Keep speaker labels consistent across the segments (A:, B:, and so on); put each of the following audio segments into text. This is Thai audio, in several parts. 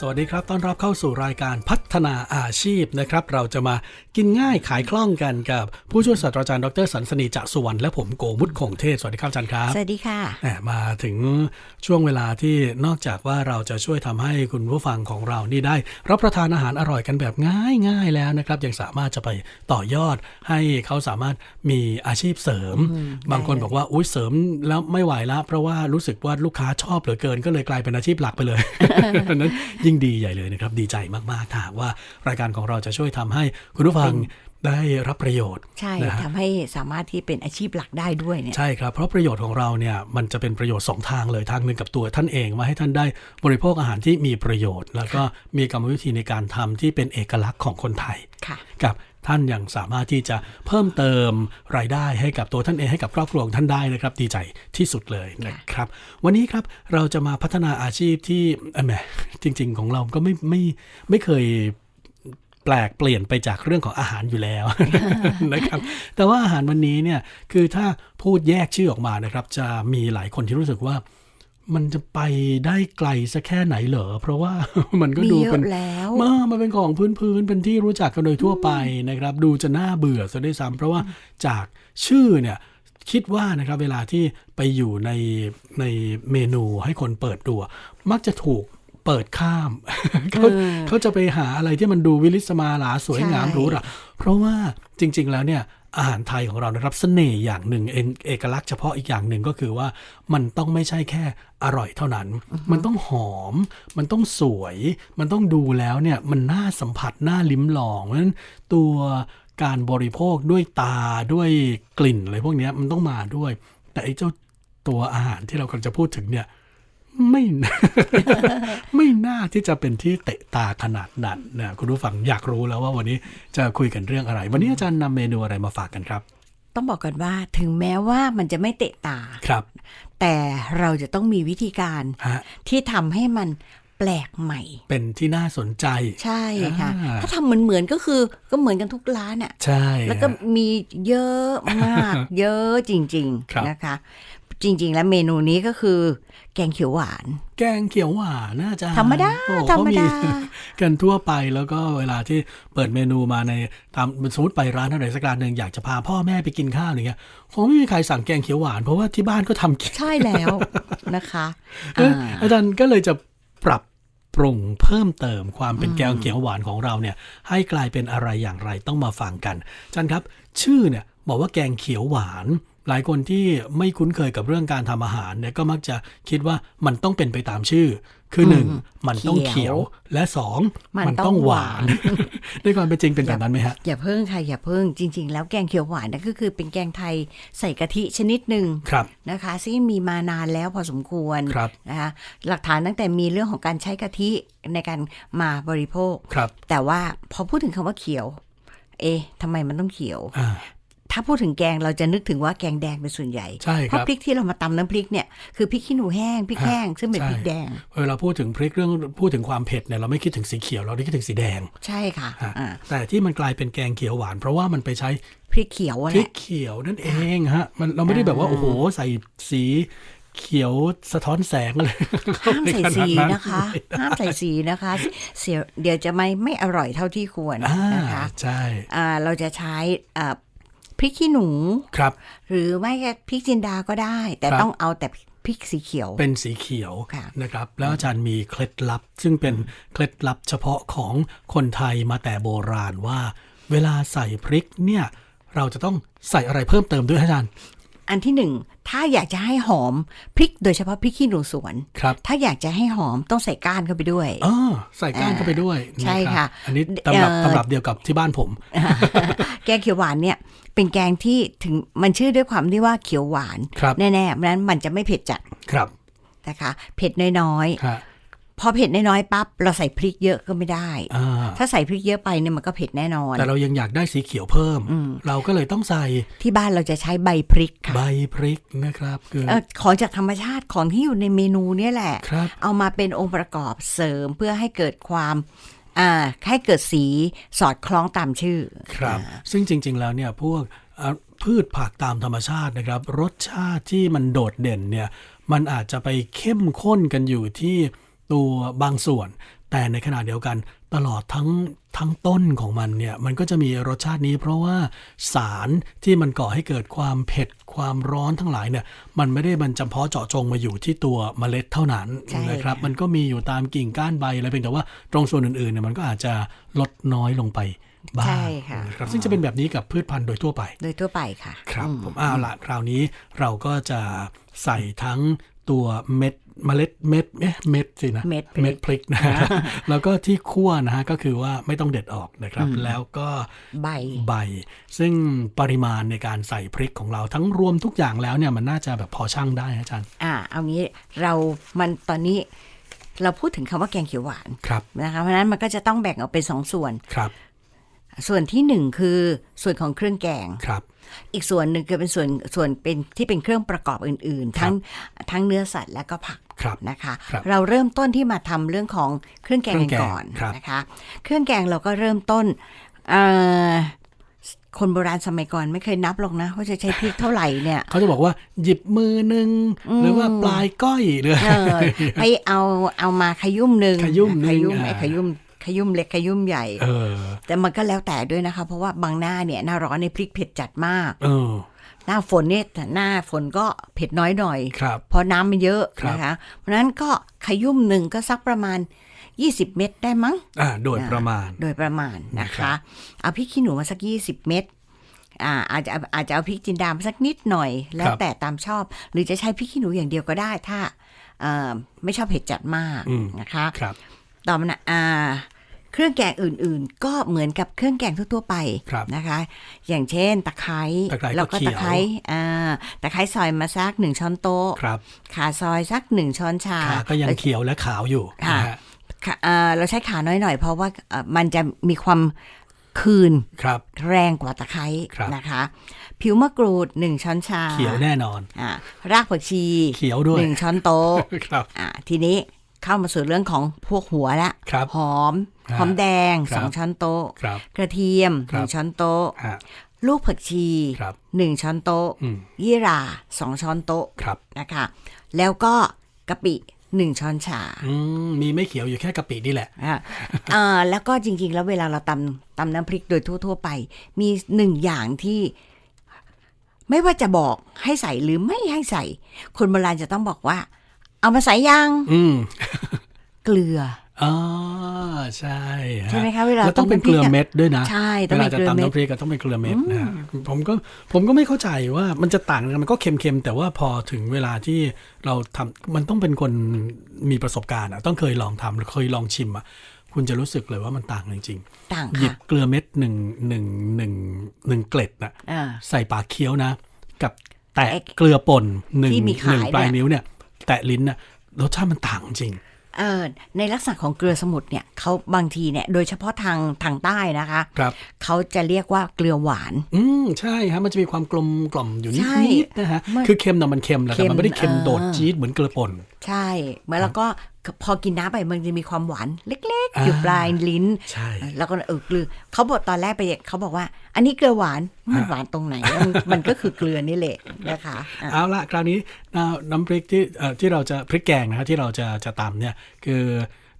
A: สวัสดีครับ ต้อนรับเข้าสู่รายการพัฒนาอาชีพนะครับ เราจะมากินง่ายขายคล่องกันกับ ผู้ช่วยศาสตราจารย์ดรสันสนีจะสุวรรณและผมโกมุตคงเทพสวัสดีครับอาจารย์ครับ
B: สวัสดีค่ะ
A: แหมมาถึงช่วงเวลาที่นอกจากว่าเราจะช่วยทำให้คุณผู้ฟังของเรานี่ได้ รับประทานอาหารอร่อยกันแบบง่ายๆแล้วนะครับ ยังสามารถจะไปต่อยอดให้เขาสามารถมีอาชีพเสริม บางคนบอกว่าอุ้ยเสริมแล้วไม่ไหวแล้วเพราะว่ารู้สึกว่าลูกค้าชอบเหลือเกิน ก็เลยกลายเป็นอาชีพหลักไปเลยดังนั้นยิ่งดีใหญ่เลยนะครับ ดีใจมากๆถ้าหากว่ารายการของเราจะช่วยทำให้คุณผู้ฟังได้รับประโยชน์
B: ใช่
A: นะฮะ
B: ทำให้สามารถที่เป็นอาชีพหลักได้ด้วยเนี่ย
A: ใช่ครับเพราะประโยชน์ของเราเนี่ยมันจะเป็นประโยชน์สองทางเลยทางหนึ่งกับตัวท่านเองมาให้ท่านได้บริโภคอาหารที่มีประโยชน์ แล้วก็มีกรรมวิธีในการทำที่เป็นเอกลักษณ์ของคนไทย
B: ค่ะ
A: กับ ท่านยังสามารถที่จะเพิ่มเติมรายได้ให้กับตัวท่านเองให้กับครอบครัวของท่านได้นะครับ ดีใจที่สุดเลยนะครับ วันนี้ครับเราจะมาพัฒนาอาชีพที่เอ่อแหมจริง ๆ ของเราก็ไม่ไม่ไม่เคยแปลกเปลี่ยนไปจากเรื่องของอาหารอยู่แล้วนะครับ แต่ว่าอาหารวันนี้เนี่ยคือถ้าพูดแยกชื่อออกมานะครับ จะมีหลายคนที่รู้สึกว่า มันจะไปได้ไกลสักแค่ไหนเหรอ เพราะว่ามันก็
B: มี
A: ดู
B: เย
A: เป็น
B: อะแล้ว
A: เออมันเป็นของพื้นๆเป็นที่รู้จักกันโดยทั่วไปนะครับ ดูจะน่าเบื่อซะด้วยซ้ำเพราะว่าจากชื่อเนี่ยคิดว่านะครับเวลาที่ไปอยู่ในในเมนูให้คนเปิดดูอะมักจะถูก เปิดข้ามเขาเขาจะไปหาอะไรที่มันดูวิลิสมาหลาสวยงาม
B: ใช่
A: หรูหราเพราะว่าจริง ๆ แล้วเนี่ยอาหารไทยของเรานะครับเสน่ห์อย่างหนึ่งเอกเอกลักษณ์เฉพาะอีกอย่างหนึ่งก็คือว่ามันต้องไม่ใช่แค่อร่อยเท่านั้น มันต้องหอม มันต้องสวย มันต้องดูแล้วเนี่ยมันน่าสัมผัสน่าลิ้มลองเพราะฉะนั้นตัวการบริโภคด้วยตาด้วยกลิ่นอะไรพวกเนี้ยมันต้องมาด้วย แต่ไอ้เจ้าตัวอาหารที่เรากำลังจะพูดถึงเนี่ย ไม่ ไม่น่าที่จะเป็นที่เตะตาขนาดนั้นนะคุณผู้ฟังอยากรู้แล้วว่าวันนี้จะคุยกันเรื่องอะไร วันนี้อาจารย์นำเมนูอะไรมาฝากกันครับ
B: ต้องบอกกันว่าถึงแม้ว่ามันจะไม่เตะตา
A: ครับ
B: แต่เราจะต้องมีวิธีการ
A: ฮะ
B: ที่ทำให้มันแปลกใหม่
A: เป็นที่น่าสนใจ
B: ใช่ค่ะ
A: อ่า
B: ถ้าทำเหมือนเหมือนๆก็คือก็เหมือนกันทุกร้านอะ
A: ใช่
B: แล้วก็
A: ฮะ
B: มีเยอะมาก เยอะจริง
A: ครับ
B: ๆนะคะ จริง ๆ แล้วเมนูนี้ก็คือ แกงเขียวหวาน
A: แกงเขียวหวานน่าจะ
B: ธรรมดา
A: โอ้
B: ธรรมดา
A: เขกันทั่วไปแล้วก็เวลาที่เปิดเมนูมาในตามสมมติไปร้านอะไรสักร้านหนึ่งอยากจะพาพ่อแม่ไปกินข้าวอย่างเงี้ยคงไม่มีใครสั่งแกงเขียวหวานเพราะว่าที่บ้านก็ทำกิน
B: ใช่แล้วนะคะ
A: เอ้ย
B: อ่า
A: อาจารย์ก็เลยจะปรับปรุงเพิ่มเติมความเป็นแกงเขียวหวานของเราเนี่ยให้กลายเป็นอะไรอย่างไรต้องมาฟังกันอาจารย์ครับ ชื่อเนี่ยบอกว่าแกงเขียวหวาน หลายคนที่ไม่คุ้นเคยกับเรื่องการทำอาหารเนี่ยก็มักจะคิดว่ามันต้องเป็นไปตามชื่อ คือหนึ่งมันต้องเขียวและสอง
B: มัน
A: มัน
B: ต้
A: ต้อ
B: องง
A: ห
B: ห
A: วาวา
B: นน
A: ในความเป็นจริงเป็นแบบนั้นไหมฮะ
B: อย่าเพิ่งค่ะอย่าเพิ่งจริง ๆ แล้วแกงเขียวหวานนั่นก็คือเป็นแกงไทยใส่กะทิชนิดหนึ่ง
A: ครับ
B: นะคะซึ่งมีมานานแล้วพอสมควร
A: ครับ
B: นะคะหลักฐานตั้งแต่มีเรื่องของการใช้กะทิในการมาบริโภค
A: ครับ
B: แต่ว่าพอพูดถึงคำว่าเขียว เอ๊ะทำไมมันต้องเขียว
A: อ่า
B: ถ้าพูดถึงแกงเราจะนึกถึงว่าแกงแดงเป็นส่วนใหญ่
A: ใช่
B: เพ
A: ครั
B: ราะ
A: บ
B: พริกที่เรามาตำน้ำพริกเนี่ยคือพริกขี้หนูแห้งพริก
A: ฮะ
B: แห้งซึ่งเป็น
A: ใช่
B: พริกแดง
A: เวลาพูดถึงพริกเรื่องพูดถึงความเผ็ดเนี่ยเราไม่คิดถึงสีเขียวเราคิดถึงสีแดง
B: ใช่ค่ะ
A: ฮะ
B: อ่า
A: แต่ที่มันกลายเป็นแกงเขียวหวาน เพราะว่ามันไปใช้
B: พริกเขียวอะ
A: พ
B: แห
A: ริก
B: ละ
A: เขียวนั่นเองฮะมันเราไม่ได้แบบว่า
B: อ่า
A: โอ้โหใส่สีเขียวสะท้อนแสงอะไร
B: ห้ามใส่สี
A: ขนาด
B: นะคะห้ามใส่สีนะคะเสียเดี๋ยวจะไม่ไม่อร่อยเท่าที่ควร
A: อ่า
B: นะคะ
A: ใช่
B: อ่าเราจะใช้อ่า พริกขี้หนู
A: ครับ
B: หรือไม่ก็พริกจินดาก็ได้ แต่
A: ครับ
B: ต้องเอาแต่พริกสีเขียว
A: เป็นสีเขียว
B: ค่ะ
A: นะครับ แล้วอาจารย์มีเคล็ดลับ ซึ่งเป็นเคล็ดลับเฉพาะของคนไทยมาแต่โบราณว่า เวลาใส่พริกเนี่ยเราจะต้องใส่อะไรเพิ่มเติมด้วยฮะอาจารย์
B: อันที่หนึ่งถ้าอยากจะให้หอมพริกโดยเฉพาะพริกขี้หนูสวน
A: ครับ
B: ถ้าอยากจะให้หอมต้องใส่ก้านเข้าไปด้วย
A: อ๋อใส่ก้านเข้าไปด้วย
B: ใช่
A: นรับ
B: ค่ะ
A: อันนี้ตำรับ
B: เอ่อ
A: ตำรับเดียวกับที่บ้านผม
B: แกงเขียวหวานเนี่ยเป็นแกงที่ถึงมันชื่อด้วยความที่ว่าเขียวหวาน
A: ครับ
B: แน่ๆเพราะฉะนั้นมันจะไม่เผ็ดจัด
A: ครับ
B: นะคะ เผ็ดน้อย
A: ฮะ
B: พอเผ็ดน้อยๆปั๊บเราใส่พริกเยอะก็ไม่ได้
A: อ่า
B: ถ้าใส่พริกเยอะไปเนี่ยมันก็เผ็ดแน่นอน
A: แต่เรายังอยากได้สีเขียวเพิ่ม เราก็เลยต้องใส่
B: ที่บ้านเราจะใช้ใบพริกค่ะ
A: ใบพริกนะครับคือ
B: เออของจากธรรมชาติของที่อยู่ในเมนูเนี่ยแหละ
A: ครับ
B: เอามาเป็นองค์ประกอบเสริมเพื่อให้เกิดความอ่าให้เกิดสีสอดคล้องตามชื่อ
A: ครับ ซึ่งจริง ๆ แล้วเนี่ยพวกอะพืชผักตามธรรมชาตินะครับ รสชาติที่มันโดดเด่นเนี่ยมันอาจจะไปเข้มข้นกันอยู่ที่ ตัวบางส่วน แต่ในขณะเดียวกันตลอดทั้งทั้งต้นของมันเนี่ยมันก็จะมีรสชาตินี้ เพราะว่าสารที่มันก่อให้เกิดความเผ็ดความร้อนทั้งหลายเนี่ยมันไม่ได้มันจำเพาะเจาะจงมาอยู่ที่ตัวเมล็ดเท่านั้น
B: ใช่
A: นะครับ
B: ค่ะ
A: มันก็มีอยู่ตามกิ่งก้านใบอะไรเพียงแต่ว่าตรงส่วนอื่นๆเนี่ยมันก็อาจจะลดน้อยลงไปบ้าง
B: ใช่ค่ะ
A: นะครับซึ่งจะเป็นแบบนี้กับพืชพันธุ์โดยทั่วไป
B: โดยทั่วไปค่ะ
A: ครับ
B: อืม
A: ผมเอาละคราวนี้เราก็จะใส่ทั้งตัวเม็ด เมล็ดเม็ดเอ๊ะเม็ดสินะ
B: เม็ดพริก
A: เม็ดพริกนะฮะแล้วก็ที่คั่วนะฮะก็คือว่าไม่ต้องเด็ดออกนะครับ แล้วก็
B: ใบ
A: ใบ ซึ่งปริมาณในการใส่พริกของเราทั้งรวมทุกอย่างแล้วเนี่ยมันน่าจะแบบพอชั่งได้นะอาจารย์
B: อ่าเอางี้เรามันตอนนี้เราพูดถึงคำว่าแกงเขียวหวาน
A: ครับ
B: นะคะเพราะฉะนั้นมันก็จะต้องแบ่งออกเป็นสองส่วน
A: ครับ
B: ส่วนที่หนึ่งคือส่วนของเครื่องแกง
A: ครับ
B: อีกส่วนหนึ่งคือเป็นส่วนส่วนเป็นที่เป็นเครื่องประกอบอื่น ๆ ทั้งทั้งเนื้อสัตว์และก็ผัก
A: ครับ
B: นะคะ
A: ครับ
B: เราเริ่มต้นที่มาทำเรื่องของเครื่องแกง
A: เครื่
B: กั
A: อนงแกง
B: ก่อน
A: ครับ
B: นะคะเครื่องแกงเราก็เริ่มต้นเอ่อคนโบราณสมัยก่อนไม่เคยนับหรอกนะว่าจะใช้พริกเท่าไหร่เนี่ย
A: เขาจะบอกว่าหยิบมือหนึ่งหรือว่าปลายก้อยหรือ
B: เออไปเอาเอามาขยุ่มหนึ่ง
A: ขยุ่มหนึ่ง
B: ขยุ่ม
A: อ่า
B: ไอ้ขยุ่มขยุ่มเล็กขยุ่มใหญ่
A: เออ
B: แต่มันก็แล้วแต่ด้วยนะคะ เพราะว่าบางหน้าเนี่ยหน้าร้อนในยพริกเผ็ดจัดมาก
A: เออ
B: หน้าฝนเนี่ยแต่หน้าฝนก็เผ็ดน้อยหน่อย
A: ครับ
B: เพราะน้ำมันเยอะ
A: ครับ
B: นะคะ เพราะฉะนั้นก็ขยุ่มหนึ่งก็สักประมาณ 20 เม็ดได้มั้ง
A: อ่าโดยประมาณ
B: โดยประมาณนะ
A: ครั
B: คะ
A: บ
B: เอาพริกขี้หนูมาสัก 20 เม็ดอ่าอาจจะอาจจะเอาพริกจินดามาสักนิดหน่อย แล้วแต่ตามชอบ หรือจะใช้พริกขี้หนูอย่างเดียวก็ได้ถ้าเอ่อไม่ชอบเผ็ดจัดมาก
A: อืม
B: นะคะ
A: ครับ
B: ต่อมานะอ่า เครื่องแกงอื่นๆ ก็เหมือนกับเครื่องแกงทั่วๆไป
A: ครับ
B: นะคะ อย่างเช่นตะไคร้
A: ตะไคร้ก็
B: เราก็
A: เขียว
B: ตะไคร้อ่าตะไคร้ซอยมาสักหนึ่งช้อนโต๊ะ
A: ครับ
B: ขาซอยสักหนึ่งช้อนชา
A: ขาก็ยังเขียวและขาวอยู่
B: ค่ะ
A: นะฮะ
B: ขาอ่าเราใช้ขาน้อยหน่อยเพราะว่าเอ่อมันจะมีความคืน
A: ครับ
B: แรงกว่าตะไคร้
A: ครับ
B: นะคะ ผิวมะกรูดหนึ่งช้อนชา
A: เขียวแน่นอน
B: อ่ารากผักชี
A: เขียวด้วย
B: หนึ่งช้อนโต๊ะ
A: ครับ
B: อ่าทีนี้ เข้ามาสู่เรื่องของพวกหัวละ
A: ครับ
B: หอม
A: ฮะ
B: หอมแดง
A: ครับ
B: สองช้อนโต๊ะ
A: ครับ
B: กระเทียม
A: ค
B: ห
A: รับ
B: นึ่งช้อนโต๊ะ
A: ฮะ
B: ลูกผักชี
A: ครับ
B: หนึ่งช้อนโต๊ะ
A: อืม
B: ยี่หร่าสองช้อนโต๊ะ
A: ครับ
B: นะคะ แล้วก็กะปิหนึ่งช้อนชา
A: อืมมีไม่เขียวอยู่แค่กะปินี่แหละ
B: อะเอ่อแล้วก็จริง ๆ แล้วเวลาเราตำตำน้ำพริกโดยทั่ว ๆ ไป มีหนึ่งอย่างที่ ไม่ว่าจะบอกให้ใส่หรือไม่ให้ใส่ คนโบราณจะต้องบอกว่า เอามาใส่ยัง
A: อืม
B: เกลือ
A: อ่าใช่ฮ
B: ใช่ไหมคะเวลา
A: แล้วต้องเป็น
B: ต้มน้ำพริ
A: เก
B: ก
A: ลือ
B: อะ
A: เม็ดด้วยนะ
B: ใช่ต้
A: เว
B: อง
A: ลา
B: เป็น
A: จะ
B: เกลือ
A: ตำ
B: เม็ด
A: น้ำพริกก็ต้องเป็นเกลือเม็ดนะฮะผมก็ผมก็ไม่เข้าใจว่ามันจะต่างกันมันก็เค็มๆแต่ว่าพอถึงเวลาที่เราทำมันต้องเป็นคนมีประสบการณ์อะต้องเคยลองทำหรือเคยลองชิมอะคุณจะรู้สึกเลยว่ามันต่างจริง
B: ต่าง
A: ๆหยิบ
B: ค่ะ
A: เกลือเม็ดหนึ่งหนึ่งหนึ่งหนึ่งเกล็ดนะ
B: อ่า
A: ใส่ปากเคี้ยวนะ กับแตะ
B: ไอ้
A: เกลือป่นหนึ่ง
B: ที่มี
A: ห
B: ขาย
A: นึ่งปลาย
B: เนี่ย
A: นิ้วเนี่ย แตะลิ้นน่ะรสชาติมันต่างจริง
B: เออในลักษณะของเกลือสมุทรเนี่ยเขาบางทีเนี่ยโดยเฉพาะทางทางใต้นะคะ
A: ครับ
B: เขาจะเรียกว่าเกลือหวาน
A: อืมใช่ฮะมันจะมีความกลมกล่อมอยู่นิ
B: ใช่
A: ดๆนะฮะ
B: มัน
A: คือเค็มน่ะมันเค็มแหละแต่มันไม่ได้เค็ม
B: เค็ม
A: โดด
B: เออ
A: จี๊ดเหมือนเกลือป่น
B: ใช่เมื่อแล้วก็ พอกินน้ำไปมันจะมีความหวานเล็กๆ
A: อ่า
B: อยู่ปลายลิ้น
A: ใช่
B: แล้วก็เออเกลือเขาบอกตอนแรกไปเขาบอกว่า อันนี้เกลือหวานมันหวานตรงไหน มันมันก็คือเกลือนี่แหละนะคะอะ
A: เอาละคราวนี้น้ำน้ำพริกที่เอ่อที่เราจะพริกแกงนะฮะที่เราจะจะตำเนี่ยคือ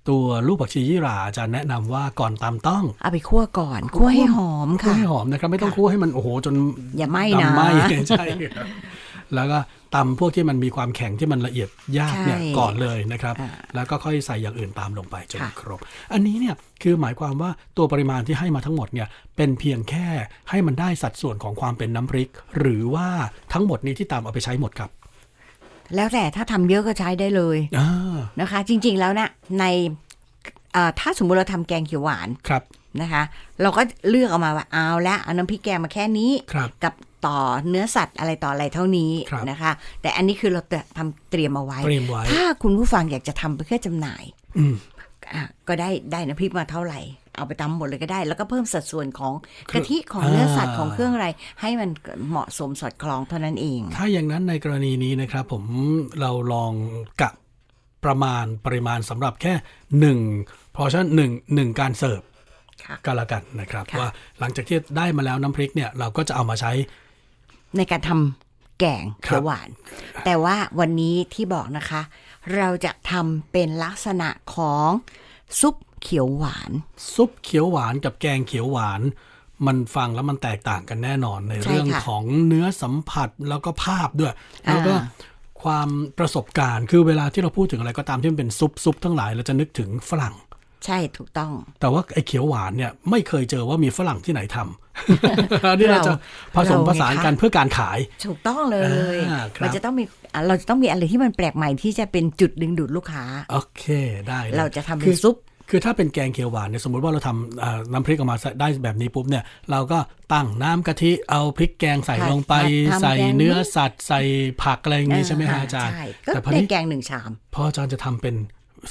A: ตัวลูกผักชียี่หร่าอาจะแนะนำว่าก่อนตำต้อง
B: เอาไปคั่วก่อนคั่วให้หอม
A: คั่ว
B: ค่ะ
A: ให้หอมนะครับไม่ต้องคั่วให้มันโอ้โหจน
B: อย่าไหม้นะ
A: ดำไหม้ใช่ครับ แล้วก็ตำพวกที่มันมีความแข็งที่มันละเอียดยากเนี่ย
B: ใช่
A: ก่อนเลยนะครับ
B: อ่า
A: แล้วก็ค่อยใส่อย่างอื่นตามลงไปจน
B: ค่ะ
A: ครบ อันนี้เนี่ยคือหมายความว่าตัวปริมาณที่ให้มาทั้งหมดเนี่ยเป็นเพียงแค่ให้มันได้สัดส่วนของความเป็นน้ำพริก หรือว่าทั้งหมดนี้ที่ตามเอาไปใช้หมดครับ
B: แล้วแต่ถ้าทำเยอะก็ใช้ได้เลย
A: อ่า
B: นะคะ จริง ๆแล้วนะในอ่าถ้าสมมุติเราทำแกงเขียวหวาน
A: ครับ
B: นะคะ เราก็เลือกออกมาว่าเอาละเอาน้ำพริกแกงมาแค่นี้
A: ครับ
B: กับ ต่อเนื้อสัตว์อะไรต่ออะไรเท่านี้
A: ครับ
B: นะคะ แต่อันนี้คือเราทำเตรียมเอาไว้
A: เตรียมไว้
B: ถ้าคุณผู้ฟังอยากจะทำเพื่อจำหน่าย
A: อืม
B: อะก็ได้ได้น้ำพริกมาเท่าไหร่เอาไปตำหมดเลยก็ได้ แล้วก็เพิ่มสัดส่วนของ
A: เครื่
B: กะ
A: อง
B: ทิของเนื้อสัตว์
A: อ่า
B: ของเครื่องอะไร ให้มันเหมาะสมสอดคล้องเท่านั้นเอง
A: ถ้าอย่างนั้นในกรณีนี้นะครับ ผมเราลองกะประมาณปริมาณสำหรับแค่หนึ่งพอชั่นหนึ่งหนึ่งการเสิร์ฟ
B: ค่ะ
A: ก็แล้วกันนะครับ
B: ค่ะ
A: ว่าหลังจากที่ได้มาแล้วน้ำพริกเนี่ยเราก็จะเอามาใช้
B: ในการทำแกงเขียวหวาน แต่ว่าวันนี้ที่บอกนะคะ เราจะทำเป็นลักษณะของซุปเขียวหวาน
A: ซุปเขียวหวานกับแกงเขียวหวาน มันฟังแล้วมันแตกต่างกันแน่นอนใน
B: ใช่
A: เรื่อง
B: ค่ะ
A: ของเนื้อสัมผัสแล้วก็ภาพด้วย
B: อ่า
A: แล้วก็ความประสบการณ์คือเวลาที่เราพูดถึงอะไรก็ตามที่มันเป็นซุปซุปทั้งหลายเราจะนึกถึงฝรั่ง
B: ใช่ถูกต้อง
A: แต่ว่าไอ้เขียวหวานเนี่ยไม่เคยเจอว่ามีฝรั่งที่ไหนทำนี่เราจะผสมผสานกันเพื่อการขาย
B: ถูกต้องเลย
A: อ่าครับ
B: มันจะต้องมีอะเราจะต้องมีอะไรที่มันแปลกใหม่ที่จะเป็นจุดดึงดูดลูกค้า
A: โอเคได้ลย
B: เราจะทำเป็
A: คื
B: น
A: อ
B: ซุป
A: คือถ้าเป็นแกงเขียวหวานเนี่ยสมมติว่าเราทำอ่าน้ำพริกออกมาได้แบบนี้ปุ๊บเนี่ยเราก็ตั้งน้ำกะทิเอาพริกแกงใส่
B: ค่ะ
A: ลงไป
B: ทำ
A: ใส่
B: แกง
A: เนื้อสัตว์ใส่ผักอะไรอย่างงี้ใช่ไหมฮะอาจารย์
B: ใช่ก็
A: แต่พอ
B: ได้
A: นี้
B: แกงหนึ่งชาม
A: พออาจารย์จะทำเป็น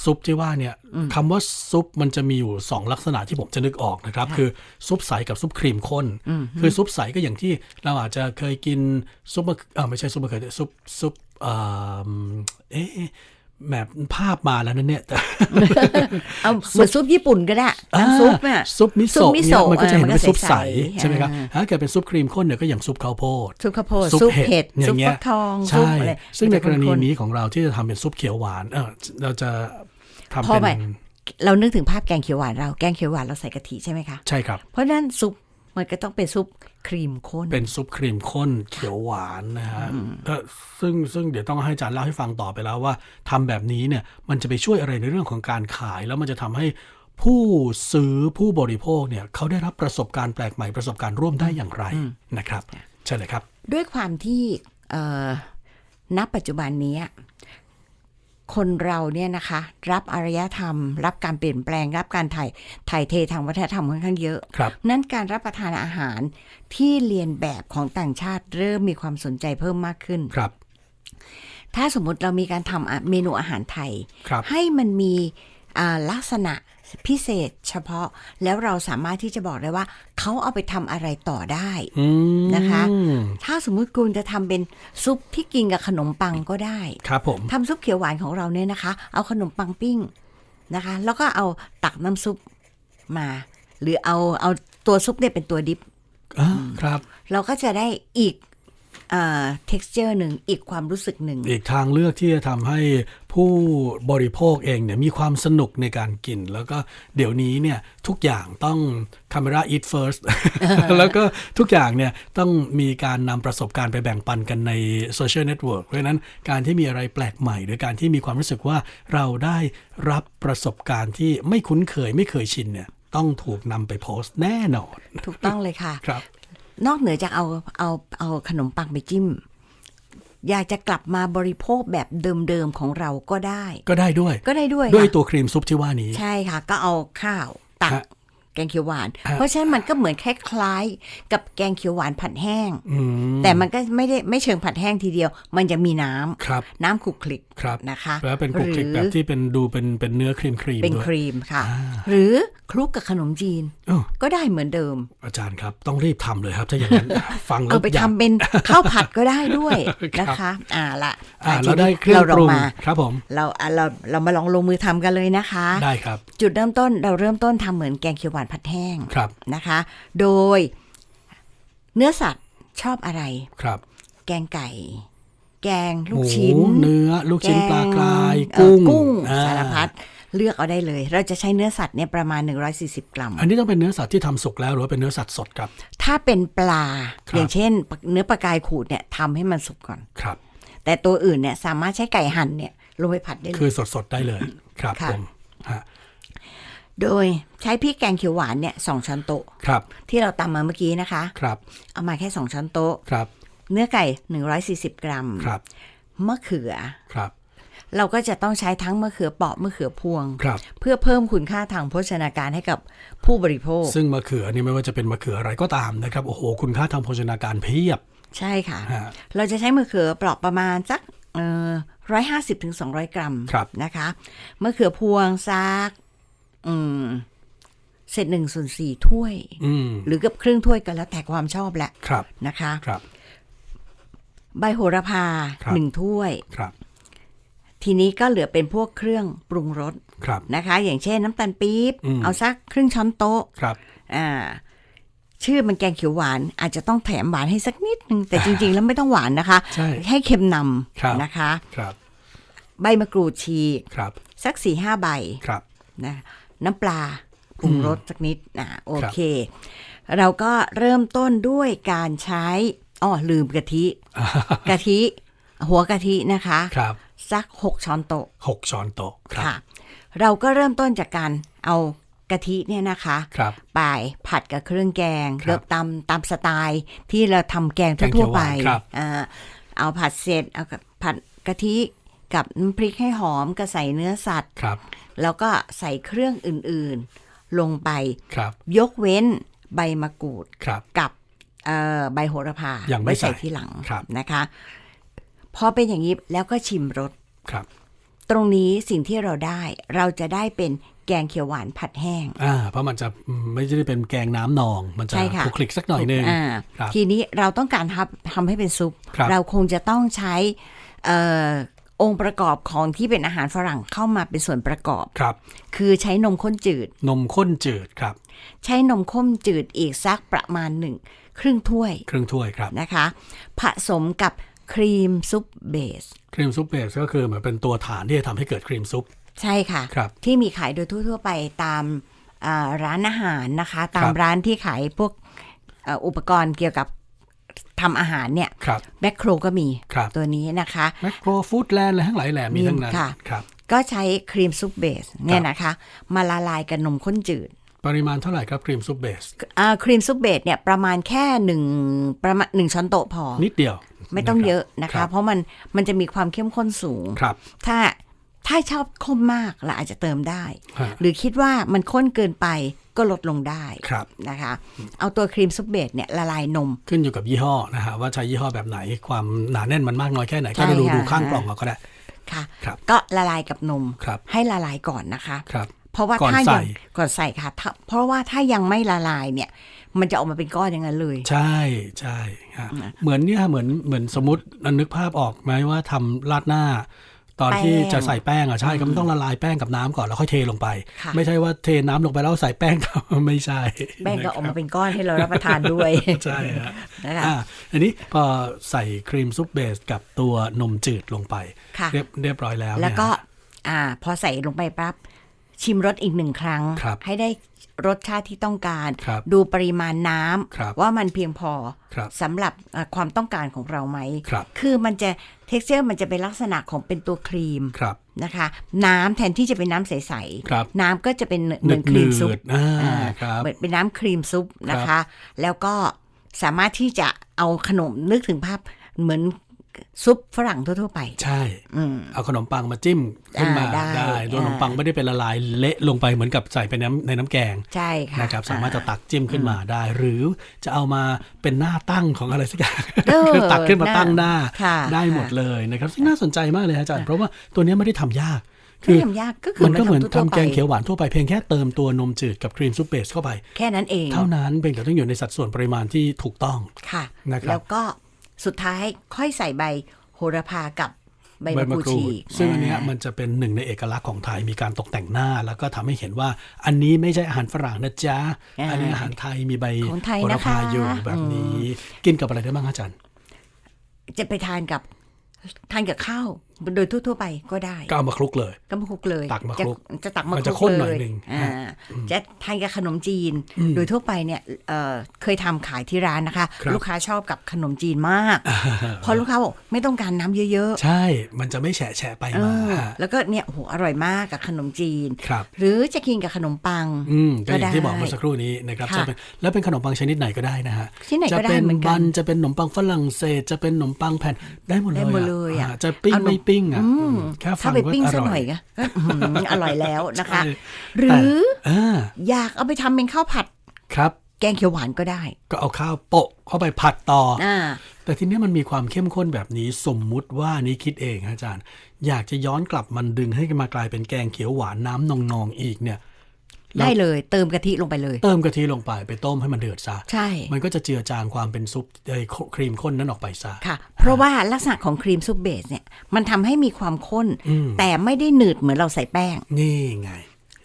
A: ซุปที่ว่าเนี่ยคำว่าซุปมันจะมีอยู่สองลักษณะที่ผมจะนึกออกนะครับ คือซุปใสกับซุปครีมข้น คือซุปใสก็อย่างที่เราอาจจะเคยกินซุปมะเออไม่ใช่ซุปมะเขือเทศซุปซุปเอ่อเอ๊ะ แบบภาพมาแล้วนั่นเนี่ยแต่
B: เอาเหมือนซุปญี่ปุ่นก็ได้น้ำซุปเนี่ย
A: ซุปมิ
B: ซุ
A: โซะ
B: ปมิ
A: เนี่ย
B: โซะ
A: มันก็จะเห็น
B: เออมันก็
A: เป็นซุปใส
B: ใสๆ
A: ใช่ไหมครับ
B: อ่า
A: ถ้าเกิดเป็นซุปครีมข้นเนี่ยก็อย่างซุปข้าวโพด
B: ซุปข้าวโพด
A: ซุป
B: ซุป
A: เห็
B: เห็
A: ด
B: ด
A: อ
B: ซุป
A: ย่างเงี้
B: ฟั
A: ย
B: กทอง
A: ใช่
B: ซุปอะไร
A: ซึ่งในกรณี
B: มัจะข้ๆ
A: นี้ของเราที่จะทำเป็นซุปเขียวหวานเออเราจะทำ
B: พอไหม
A: เป็น
B: เรานึกถึงภาพแกงเขียวหวานเราแกงเขียวหวานเราใส่กะทิใช่ไหมคะ
A: ใช่ครับ
B: เพราะฉะนั้นซุป มันก็ต้องเป็นซุปครีมข้น
A: เป็นซุปครีมข้นเขียวหวานนะฮะเอ่อซึ่งซึ่งเดี๋ยวต้องให้อาจารย์เล่าให้ฟังต่อไปแล้วว่าทำแบบนี้เนี่ยมันจะไปช่วยอะไรในเรื่องของการขาย แล้วมันจะทำให้ผู้ซื้อผู้บริโภคเนี่ยเขาได้รับประสบการณ์แปลกใหม่ประสบการณ์ร่วมได้อย่างไรนะครับใช่เลยครับ
B: ด้วยความที่เอ่อณปัจจุบันนี้ คนเราเนี่ยนะคะ รับอารยธรรม รับการเปลี่ยนแปลง รับการถ่ายถ่ายเททางวัฒนธรรมค่อนข้างเยอะ
A: ครับ
B: นั้นการรับประทานอาหารที่เรียนแบบของต่างชาติเริ่มมีความสนใจเพิ่มมากขึ้น
A: ครับ
B: ถ้าสมมุติเรามีการทำอะเมนูอาหารไทย
A: ครับ
B: ให้มันมีอ่าลักษณะ พิเศษเฉพาะแล้วเราสามารถที่จะบอกได้ว่าเขาเอาไปทำอะไรต่อได้
A: อืม
B: นะคะ ถ้าสมมุติคุณจะทำเป็นซุปที่กินกับขนมปังก็ได้
A: ครับผม
B: ทำซุปเขียวหวานของเราเนี่ยนะคะ เอาขนมปังปิ้งนะคะ แล้วก็เอาตักน้ำซุปมา หรือเอาเอาตัวซุปเนี่ยเป็นตัวดิบ
A: อ่าครับ
B: เราก็จะได้อีกเอ่อ texture หนึ่งอีกความรู้สึกหนึ่ง
A: อีกทางเลือกที่จะทำให้ ผู้บริโภคเองเนี่ยมีความสนุกในการกิน แล้วก็เดี๋ยวนี้เนี่ยทุกอย่างต้อง camera eat first แล้วก็ทุกอย่างเนี่ยต้องมีการนำประสบการณ์ไปแบ่งปันกันในโซเชียลเน็ตเวิร์กเพราะฉะนั้นการที่มีอะไรแปลกใหม่ หรือการที่มีความรู้สึกว่าเราได้รับประสบการณ์ที่ไม่คุ้นเคยไม่เคยชินเนี่ยต้องถูกนำไปโพสต์แน่นอน
B: ถูกต้องเลยค่ะ
A: ครับ
B: นอกเหนือจากเอาเอาเอาขนมปังไปจิ้ม อยากจะกลับมาบริโภคแบบเดิมๆของเราก็ได้
A: ก็ได้ด้วย
B: ก็ได้ด้วย
A: ด้วย
B: ค่ะ
A: ตัวครีมซุปที่ว่านี้
B: ใช่ค่ะ ก็เอาข้าวตัก
A: ฮะ
B: แกงเขียวหวาน
A: ฮะ
B: เพราะฉะนั้นมันก็เหมือนคล้ายๆกับแกงเขียวหวานผัดแห้ง
A: อืม
B: แต่มันก็ไม่ได้ไม่เชิงผัดแห้งทีเดียว มันจะมีน้ำ
A: ครับ
B: น้ำคลุกคลิก
A: ครับ
B: นะคะ
A: แล้วเป็นกรุบกริบ
B: ห
A: แบ
B: รื
A: บ
B: อ
A: ที่เป็นดูเป็นเป็นเนื้อครีมครีม
B: เป็น
A: ด้วย
B: ครีมค่ะ หรือคลุกกับขนมจีน
A: เอ้า
B: ก็ได้เหมือนเดิม
A: อาจารย์ครับต้องรีบทำเลยครับถ้าอย่างนั้นฟังแล้ว
B: เอาไป
A: อยาก
B: ทำเป็นข้าวผัดก็ได้ด้วย
A: ครับ
B: นะคะ อ่าละ
A: อ่า
B: ที
A: แล้วได้
B: นี้
A: เครื่อง
B: เราล
A: ปรุ
B: อง
A: ง
B: มา
A: ครับผม
B: เราอะเราเรามาลองลงมือทำกันเลยนะคะ
A: ได้ครับ
B: จุดเริ่มต้นเราเริ่มต้นทำเหมือนแกงเขียวหวานผัดแห้ง
A: ครับ
B: นะคะ โดยเนื้อสัตว์ชอบอะไร
A: ครับ
B: แกงไก่ แกง
A: ห
B: ลูก
A: มู
B: ชิ้น
A: เนื้อลูกชิ้นปลากราย
B: แกงเอ่อ
A: กุ้ง
B: กุ้ง
A: อ่
B: สารพัดเลือกเอาได้เลย เราจะใช้เนื้อสัตว์เนี่ยประมาณ 140 กรัม
A: อันนี้ต้องเป็นเนื้อสัตว์ที่ทำสุกแล้วหรือว่าเป็นเนื้อสัตว์สดครับ
B: ถ้าเป็นปลา
A: ครับ
B: อย่างเช่น เนื้อปลากายขูดเนี่ยทำให้มันสุกก่อน
A: ครับ
B: แต่ตัวอื่นเนี่ยสามารถใช้ไก่หั่นเนี่ยลงไปผัดได้เล
A: คือยสดๆได้เลย ครับ
B: ค่ะ
A: ผมฮะ
B: โดยใช้พริกแกงเขียวหวานเนี่ยสองช้อนโต๊ะ
A: ครับ
B: ที่เราตำมาเมื่อกี้นะคะ
A: ครับ
B: เอามาแค่สองช้อนโต๊ะ
A: ครับ
B: เนื้อไก่ 140 กรัม
A: ครับ
B: มะเขือ
A: ครับ
B: เราก็จะต้องใช้ทั้งมะเขือเปราะมะเขือพวง
A: ครับ
B: เพื่อเพิ่มคุณค่าทางโภชนาการให้กับผู้บริโภค
A: ซึ่งมะเขือนี่ไม่ว่าจะเป็นมะเขืออะไรก็ตามนะครับโอ้โหคุณค่าทางโภชนาการเพียบ
B: ใช่ค่ะ
A: ฮะ
B: เราจะใช้มะเขือเปราะประมาณสักเออ150ถึง200กรัม
A: ครับ
B: นะคะมะเขือพวงซักอืม เศษหนึ่งส่วนสี่ถ้วย
A: อืม
B: หรือเกับครึ่งถ้วยก็แล้วแต่ความชอบแหละ
A: ครับ
B: นะคะ
A: ครับ
B: ใบโหระพา
A: ครับ
B: หนึ่งถ้วย
A: ครับ
B: ทีนี้ก็เหลือเป็นพวกเครื่องปรุงรส
A: ครับ
B: นะคะ อย่างเช่นน้ำตาลปี๊บ
A: อืม
B: เอาสักครึ่งช้อนโต๊ะ
A: ครับ
B: อ่าชื่อมันแกงเขียวหวานอาจจะต้องแถมหวานให้สักนิดนึงแต่จริง ๆ แล้วไม่ต้องหวานนะคะ
A: ใช่
B: ให้เค็มน
A: ครับำ
B: นะคะ
A: ครับ
B: ใบมะกรูดฉีก
A: ครับ
B: สักสี่ห้าใบ
A: ครับ
B: นะ น้ำปลาปรุง
A: อืม
B: รสสักนิดอ่าโอ
A: ครับ
B: เค เราก็เริ่มต้นด้วยการใช้อ๋อลืมกะทิกะทิ หัวกะทินะคะ
A: ครับ
B: สักหกช้อนโต๊ะ
A: หกช้อนโต๊ะครับ
B: ค่ะ เราก็เริ่มต้นจากการเอากะทิเนี่ยนะคะ
A: ครับ
B: ไปผัดกับเครื่องแกง
A: ครับ
B: เลือกตามตามสไตล์ที่เราทำแกง
A: แกงเขี
B: ทั่
A: ยวว
B: ๆไป
A: หวานครับ
B: อ่าเอาผัดเสร็จเอากับผัดกะทิกับน้ำพริกให้หอมก็ใส่เนื้อสัตว์
A: ครับ
B: แล้วก็ใส่เครื่องอื่นๆลงไป
A: ครับ
B: ยกเว้นใบมะกรูด
A: ครับ
B: กับเอ่อใบโหระพา
A: ยังไม่
B: ไว้ใส่
A: ใส่
B: ทีหลัง
A: ครับ
B: นะคะพอเป็นอย่างนี้แล้วก็ชิมรส
A: ครับ
B: ตรงนี้สิ่งที่เราได้เราจะได้เป็นแกงเขียวหวานผัดแห้ง
A: อ่า เพราะมันจะไม่ได้เป็นแกงน้ำนอง มันจะ
B: ใช่ค่ะ
A: คลุกคลิกสักหน่อยหนึง
B: อ่า
A: ครับ
B: ทีนี้เราต้องการทำทำให้เป็นซุป
A: ครับ
B: เราคงจะต้องใช้เอ่อองค์ประกอบของที่เป็นอาหารฝรั่งเข้ามาเป็นส่วนประกอบ
A: ครับ
B: คือใช้นมข้นจืด
A: นมข้นจืดครับ
B: ใช้นมข้นจืดอีกสักประมาณหนึ่งครึ่งถ้วย
A: ครึ่งถ้วยครับ
B: นะคะ ผสมกับครีมซุปเบส
A: ครีมซุปเบสก็คือเหมือนเป็นตัวฐานที่จะทำให้เกิดครีมซุป
B: ใช่ค่ะ
A: ครับ
B: ที่มีขายโดยทั่ว ๆ ไปตามอ่าร้านอาหารนะคะ ตา
A: ค
B: ม
A: รับ
B: ร้านที่ขายพวกเอ่ออุปกรณ์เกี่ยวกับ ทำอาหารเนี่ย
A: ครับ
B: แมคโครก็มี
A: ครับ
B: ตัวนี้นะคะ
A: แมคโครฟู้ดแลนด์อะไรทั้งหลายแหล่มีทั้งนั้น
B: ค่ะ
A: ครับ
B: ก็ใช้ครีมซุปเบสเนี่
A: ค
B: ย
A: รับ
B: นะคะ มาละลายกับนมข้นจืด
A: ปริมาณเท่าไหร่ครับครีมซุปเบส
B: อ่าครีมซุปเบสเนี่ยประมาณแค่หนึ่งประมาณหนึ่งช้อนโต๊ะพอ
A: นิดเดียว
B: ไม่ต้อง
A: นรับ
B: เยอะนะ
A: ครั
B: คะ
A: บ
B: เพราะมันมันจะมีความเข้มข้นสูง
A: ครับ
B: ถ้าถ้าชอบข้นมากเราอาจจะเติมได้
A: ฮะ
B: หรือคิดว่ามันข้นเกินไป ก็ลดลงได้
A: ครับ
B: นะคะเอาตัวครีมซุปเบสเนี่ยละลายนม
A: ขึ้นอยู่กับยี่ห้อนะฮะว่าใช้ยี่ห้อแบบไหนความหนาแน่นมันมากน้อยแค่ไหน
B: ใช่
A: ก็ดู
B: ค่ะ
A: ดูข้างกล่องเอาก็ได้
B: ค่ะ
A: ครับ
B: ก็ละลายกับนม
A: ครับ
B: ให้ละลายก่อนนะคะ
A: ครับ
B: เพราะว่า
A: ก่อน
B: ถ้า
A: ใส่
B: ยังก่อนใส่ค่ะถ้าเพราะว่าถ้ายังไม่ละลายเนี่ย มันจะออกมาเป็นก้อนอย่างนั้นเลย
A: ใช่ใช่ฮะเหมือนเนี่ยเหมือนเหมือนสมมตินึกภาพออกไหมว่าทำราดหน้า ตอนที่
B: แป้ง
A: จะใส่แป้งอะใช่ก็มันต้องละลายแป้งกับน้ำก่อนแล้วค่อยเทลงไป
B: ค่ะ
A: ไม่ใช่ว่าเทน้ำลงไปแล้วใส่แป้งไม่ใช่
B: แป้งก็ออกมาเป็นก้อนให้เรารับประทานด้วย
A: ใช่ฮะ
B: นะคะ
A: อ่าอันนี้พอใส่ครีมซุปเบสกับตัวนมจืดลงไป
B: ค่ะ
A: เรียบเรียบร้อยแล้ว
B: แล้วก็
A: เนี่ย
B: อ่าพอใส่ลงไปปั๊บชิมรสอีกหนึ่งครั้ง
A: ครับ
B: ให้ได้รสชาติที่ต้องการ
A: ครับ
B: ดูปริมาณน้
A: ครับำ
B: ว่ามันเพียงพอ
A: ครับ
B: สำหรับอ่าความต้องการของเราไหม
A: ครับ
B: คือมันจะ t e x t อร์มันจะเป็นลักษณะของเป็นตัวครีม
A: ครับ
B: นะคะ น้ำแทนที่จะเป็นน้ำใส
A: ครับ
B: ๆน้ำก็จะเป็นเหมือนครีมซุป
A: หนืดๆอ่า
B: อ่า
A: ครับ
B: เหมือนเป็นน้ำครีมซุปนะคะ แล้วก็สามารถที่จะเอาขนมนึกถึงภาพเหมือน ซุปฝรั่งทั่ว ๆ ไป
A: ใช่
B: อืม
A: เอาขนมปังมาจิ้มขึ้นมา
B: อ่าได้
A: ได้ตัวขนมปังไม่ได้เป็นละลายเละลงไปเหมือนกับใส่ไปน้ำในน้ำแกง
B: ใช่ค่ะ
A: นะครับสามารถจะ
B: อ่
A: ตักจิ้มขึ้นมาได้ หรือจะเอามาเป็นหน้าตั้งของอะไรสักอย่าง
B: เออ
A: คือตักขึ้นมาตั้งหน้า
B: ค่ะ
A: ได้หมดเลยนะครับซึ่งน่าสนใจมากเลยฮะอาจารย์เพราะว่าตัวเนี้ยไม่ได้ทำยากคื
B: ไม่
A: อ
B: ทำยากก็คือ
A: มันก็เหมือน
B: ทั่ว
A: ทำ
B: ๆไป
A: แกงเขียวหวานทั่วไปเพียงแค่เติมตัวนมจืดกับครีมซุปเบสเข้าไป
B: แค่นั้นเอง
A: เท่านั้นเป็นแต่ต้องอยู่ในสัดส่วนปริมาณที่ถูกต้อง
B: ค่ะ
A: นะครับ
B: แล้วก็ สุดท้ายค่อยใส่ใบโหระพากับใบมะกรูดฉีก
A: ซึ่งอันเนี้ยมันจะเป็นหนึ่งในเอกลักษณ์ของไทยมีการตกแต่งหน้า แล้วก็ทำให้เห็นว่าอันนี้ไม่ใช่อาหารฝรั่งนะจ๊ะ
B: อ่า
A: อันนี้อาหารไทยมีใบ
B: ของไทย
A: โหระพา
B: นะคะ
A: อยู่แบบนี้ กินกับอะไรได้บ้างอาจารย์
B: จะไปทานกับทานกับข้าวโดยทั่วๆไปก็ได้
A: ก็เอามาคลุกเลย
B: ก็มาคลุกเลย
A: ตักมา
B: จะ
A: คลุก
B: จะตักมา
A: มัน
B: ค
A: จะ
B: ลุก
A: ข้นหน่
B: เล
A: อย
B: ย
A: หนึ่ง
B: อ่าจะทานกับขนมจีน โดยทั่วไปเนี่ยเอ่อเคยทำขายที่ร้านนะคะ
A: ครับ
B: ลูกค้าชอบกับขนมจีนมากเพราะลูกค้าบอกไม่ต้องการน้ำเยอะ
A: ใช่มันจะไม่แฉะแฉะไป
B: ๆเอ
A: มา
B: อแล้วก็เนี่ยโอ้โหอร่อยมากกับขนมจีน
A: ครับ
B: หรือจะกินกับขนมปัง
A: อืมก็อย่างที่
B: ก็ได้
A: บอกเมื่อสักครู่นี้นะครับ
B: ค่ะ
A: จะเป็นแล้วเป็นขนมปังชนิดไหนก็ได้นะฮะ
B: ที่ไหนก็ได้
A: จะเป็น
B: เหมือนกัน
A: บันจะเป็นขนมปังฝรั่งเศสจะเป็นขนมปังแผ่นได้หมดเลย
B: ได้หมดเลยอะา
A: จะปิ้ง
B: เอานม
A: ไม่ปิ้งอะ
B: อืม
A: แค่ฟั
B: ถ้างไป
A: ก็
B: ปิ้ง
A: อ
B: สัก
A: ร่
B: หน่
A: อ
B: อยยก็ก็อื้อหืออร่อยแล้วนะคะ
A: ใช่
B: หรือ
A: อ่า
B: อยากเอาไปทำเป็นข้าวผัด
A: ครับ
B: แกกงเขียวหวานก็ได้
A: ก็เอาข้าวโปะเข้าไปผัดต่อ
B: อ่า
A: แต่ทีเนี้ยมันมีความเข้มข้นแบบนี้สมมุติว่านี่คิดเองฮะอาจารย์ อยากจะย้อนกลับมันดึงให้มากลายเป็นแกงเขียวหวานน้ำนองๆอีกเนี่ย
B: ได้เลย เติมกะทิลงไปเลย
A: เติมกะทิลงไปไปต้มให้มันเดือดซะ
B: ใช่
A: มันก็จะเจือจางความเป็นซุปไอ้ครีมข้นนั้นออกไปซะ
B: ค่ะ เพราะว่าลักษณะของครีมซุปเบสเนี่ยมันทำให้มีความข้น
A: อืม
B: แต่ไม่ได้หนืดเหมือนเราใส่แป้ง
A: นี่ไง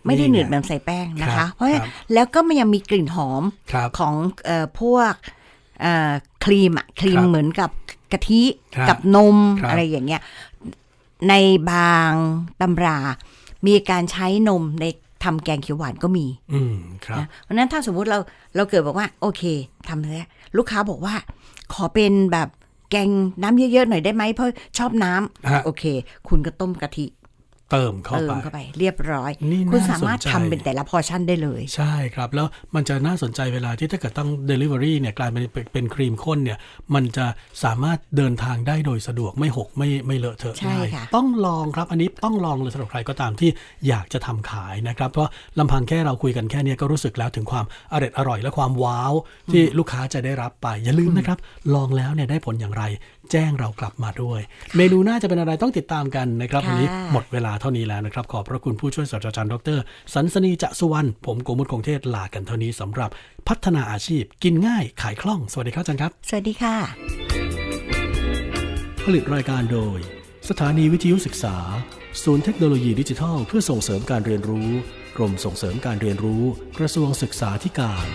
B: ไม่ได้หนืด
A: ง
B: เหมือนใส่แป้งนะ
A: ครั
B: คะ
A: บ
B: เพราะ
A: ครับ
B: แล้วก็มันยังมีกลิ่นหอม
A: ครับ
B: ของเอ่อพวกเอ่อครีมอะครีม
A: ครับ
B: เหมือนกับกะทิ
A: ครับ
B: กับนม
A: ครับ
B: อะไรอย่างเงี้ยในบางตำรา มีการใช้นมใน ทำแกงเขียวหวานก็มี
A: อืมครับ
B: นะเพราะฉะนั้นถ้าสมมุติเราเราเกิดบอกว่า โอเคทำแล้วลูกค้าบอกว่า ขอเป็นแบบแกงน้ำเยอะๆหน่อยได้ไหมเพราะชอบน้ำ
A: ฮะ
B: โอเค คุณก็ต้มกะทิ
A: เติมเข้า
B: เติ
A: ไป
B: มเข้าไป เรียบร้อย
A: นี่
B: คุณ
A: น่า
B: สามารถ
A: สนใจ
B: ทำเป็นแต่ละพอร์ชั่นได้เลย
A: ใช่ครับ แล้วมันจะน่าสนใจเวลาที่ถ้าเกิดต้อง Delivery เนี่ยกลายเป็นเป็นเป็นครีมข้นเนี่ยมันจะสามารถเดินทางได้โดยสะดวกไม่หกไม่ไม่เลอะเทอะ
B: ใช่
A: ง่าย
B: ค่ะ
A: ต้องลองครับอันนี้ต้องลองเลยสำหรับใครก็ตามที่อยากจะทำขายนะครับ เพราะลำพังแค่เราคุยกันแค่เนี้ยก็รู้สึกแล้วถึงความอร่อยอร่อยและความว้าวที่ลูกค้าจะได้รับไปอย่าลืมนะครับ ลองแล้วเนี่ยได้ผลอย่างไร แจ้งเรากลับมาด้วย เมนูน่าจะเป็นอะไรต้องติดตามกันนะครับวันนี้
B: ค่ะ
A: หมดเวลาเท่านี้แล้วนะครับ ขอบพระคุณผู้ช่วยศาสตราจารย์ดร สันสนีจะสุวรรณผมโกมุตคงเทศลากันเท่านี้สำหรับพัฒนาอาชีพ กินง่ายขายคล่อง สวัสดีครับอาจารย์ครับ
B: สวัสดีค่ะ
A: ผลิตรายการโดย สถานีวิทยุศึกษา ศูนย์เทคโนโลยีดิจิทัล เพื่อส่งเสริมการเรียนรู้ กรมส่งเสริมการเรียนรู้ กระทรวงศึกษาธิการ